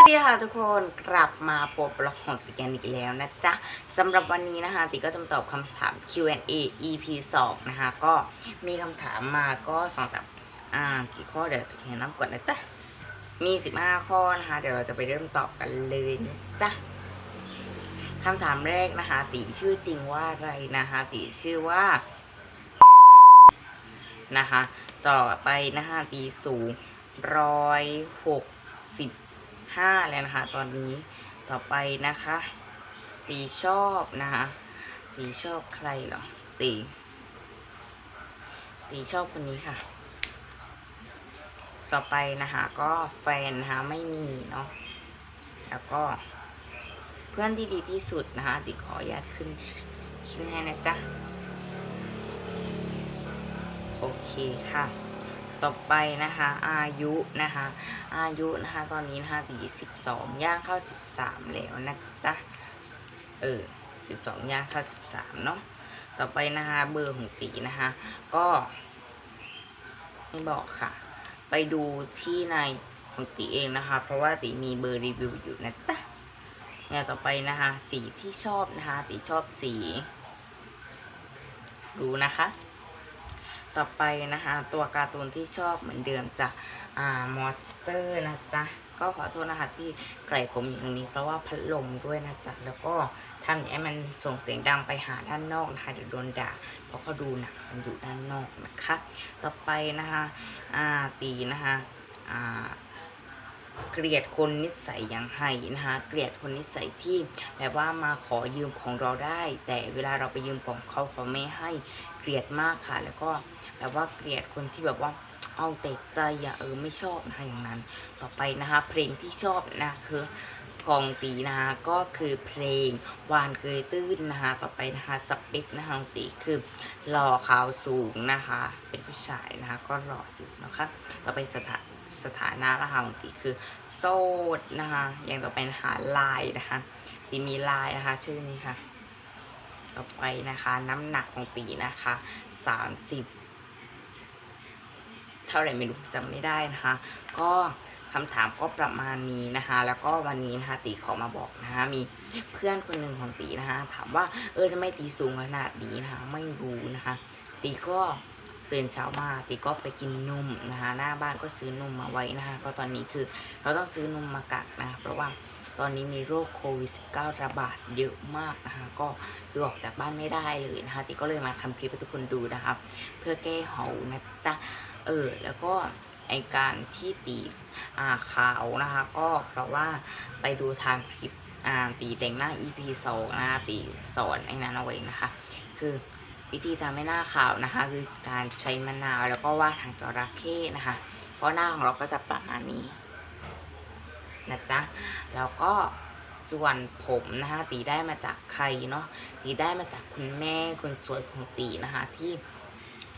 วัสดีค่ะทุกคนกลับมาพบละครติกันอีกแล้วนะจ๊ะสำหรับวันนี้นะคะติก็จะตอบคำถาม Q&A EP 2 นะคะ ก็มีคำถามมาก็สองสามอ่ากี่ข้อเดี๋ยวเห็นน้ำก่อนนะจ๊ะมี 15 ข้อนะคะ เดี๋ยวเราจะไปเริ่มตอบกันเลยนะจ๊ะคำถามแรกนะคะ ติชื่อจริงว่าอะไรนะคะ ติชื่อว่านะคะ ต่อไปนะคะตีสูงร้อยหกสิบ ห้าแล้วนะคะ ตอนนี้ต่อไปนะคะ ตีชอบนะคะ ตีชอบใครหรอ ตี ตีชอบคนนี้ค่ะ ต่อไปนะคะ ก็แฟนนะคะไม่มีเนาะแล้วก็ เพื่อนที่ดีที่สุดนะคะติขออนุญาตขึ้นขึ้นให้นะจ๊ะ โอเคค่ะ ต่อไปนะคะ อายุนะคะ อายุนะคะตอนนี้นะคะตีสิบสองย่างเข้าสิบสามแล้วนะจ๊ะเออสิบสองย่างเข้าสิบสามเนาะต่อไปนะคะเบอร์ของตีนะคะ ก็ไม่บอกค่ะ ไปดูที่ในของตีเองนะคะ เพราะว่าตีมีเบอร์รีวิวอยู่นะจ๊ะเนี่ยต่อไปนะคะ สีที่ชอบนะคะตีชอบสี ดูนะคะ ต่อไปนะคะ ตัวการ์ตูนที่ชอบเหมือนเดิมจะอ่ามอสเตอร์นะจ๊ะก็ขอโทษนะคะที่ไกลผมอยู่ตรงนี้ เพราะว่าพัดลมด้วยนะจ๊ะแล้วก็ทำอย่างให้มันส่งเสียงดังไปหาด้านนอกนะคะเดี๋ยวโดนด่าเพราะเขาดูหนังมันอยู่ด้านนอกนะคะ ต่อไปนะคะอ่าตีนะคะอ่า เกลียดคนนิสัยอย่างไห้นะคะเกลียดคนนิสัยที่แบบว่ามาขอยืมของเราได้ แต่เวลาเราไปยืมของเขาเขาไม่ให้เกลียดมากค่ะ แล้วก็แบบว่าเกลียดคนที่แบบว่าเอาแต่ใจอย่าเออไม่ชอบนะคะอย่างนั้น ต่อไปนะคะ เพลงที่ชอบนะคือ กองตีนะคะก็คือเพลงวานเกยตื้นนะคะต่อไปนะคะสเปคนะคะของตีคือหล่อขาวสูงนะคะ เป็นผู้ชายนะคะก็หล่ออยู่นะคะต่อไปสถานสถานะนะคะของตีคือโสดนะคะอย่างต่อไปนะคะลายนะคะตีมีลายนะคะ ชื่อนี้ค่ะ ต่อไปนะคะน้ำหนักของตีนะคะสามสิบเท่าไหร่ไม่รู้จำไม่ได้นะคะ ก็ คำถามก็ประมาณนี้นะคะ แล้วก็วันนี้นะคะตีขอมาบอกนะคะ มีเพื่อนคนหนึ่งของตีนะคะ ถามว่าเออทำไมตีสูงขนาดนี้นะคะ ไม่รู้นะคะ ตีก็ตื่นเช้ามาตีก็ไปกินนมนะคะหน้าบ้านก็ซื้อนมมาไว้นะคะเพราะตอนนี้คือเราต้องซื้อนมมากักนะเพราะว่าตอนนี้มีโรคโควิด -19 ระบาดเยอะมากนะคะก็คือออกจากบ้านไม่ได้เลยนะคะตีก็เลยมาทำคลิปให้ทุกคนดูนะคะเพื่อแก้เหานะจ๊ะเออแล้วก็ ไอการที่ตีอ่าขาวนะคะ ก็เพราะว่าไปดูทางคลิปอ่าตีแต่งหน้า EP สองนะคะตีสอนไอ้นั้นเอาไว้นะคะ คือวิธีทำให้หน้าขาวนะคะ คือการใช้มะนาวแล้วก็วาดทางจระเข้นะคะ เพราะหน้าของเราก็จะประมาณนี้นะจ๊ะแล้วก็ส่วนผมนะคะตีได้มาจากใครเนาะตีได้มาจากคุณแม่คนสวยของตีนะคะที่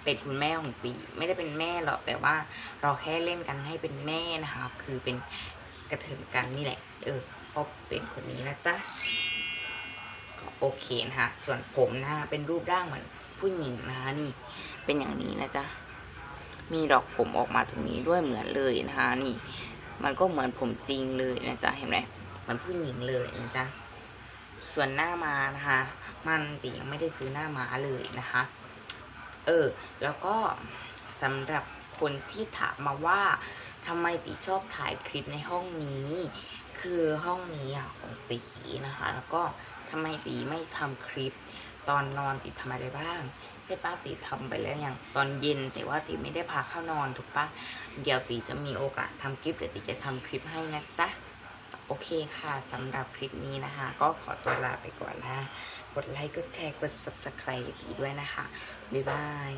เป็นคุณแม่ของตีไม่ได้เป็นแม่หรอกแต่ว่าเราแค่เล่นกันให้เป็นแม่นะคะคือเป็นกระเถินกันนี่แหละ เออพราะเป็นคนนี้นะจ๊ะก็โอเคนะคะส่วนผมนะเป็นรูปร่างเหมือนผู้หญิงนะคะนี่ เป็นอย่างนี้นะจ๊ะมีดอกผมออกมาตรงนี้ด้วยเหมือนเลยนะคะนี่ มันก็เหมือนผมจริงเลยนะจ๊ะเห็นไหมเหมือนผู้หญิงเลยนะจ๊ะส่วนหน้ามานะคะ มันตียังไม่ได้ซื้อหน้าม้าเลยนะคะ เออ แล้วก็สำหรับคนที่ถามมาว่าทำไมตีชอบถ่ายคลิปในห้องนี้ คือห้องนี้อะของตีนะคะ แล้วก็ทำไมตีไม่ทำคลิป ตอนนอนตีทำอะไรบ้างใช่ป้าตีทำไปแล้วอย่างตอนเย็นแต่ว่าตีไม่ได้พาเข้านอนถูกปะเดี๋ยวตีจะมีโอกาสทำคลิปเดี๋ยวตีจะทำคลิปให้นะจ๊ะ โอเคค่ะสำหรับคลิปนี้นะคะ ก็ขอตัวลาไปก่อนนะ กดไลค์ กดแชร์ กด subscribe ตีด้วยนะคะ บ๊ายบาย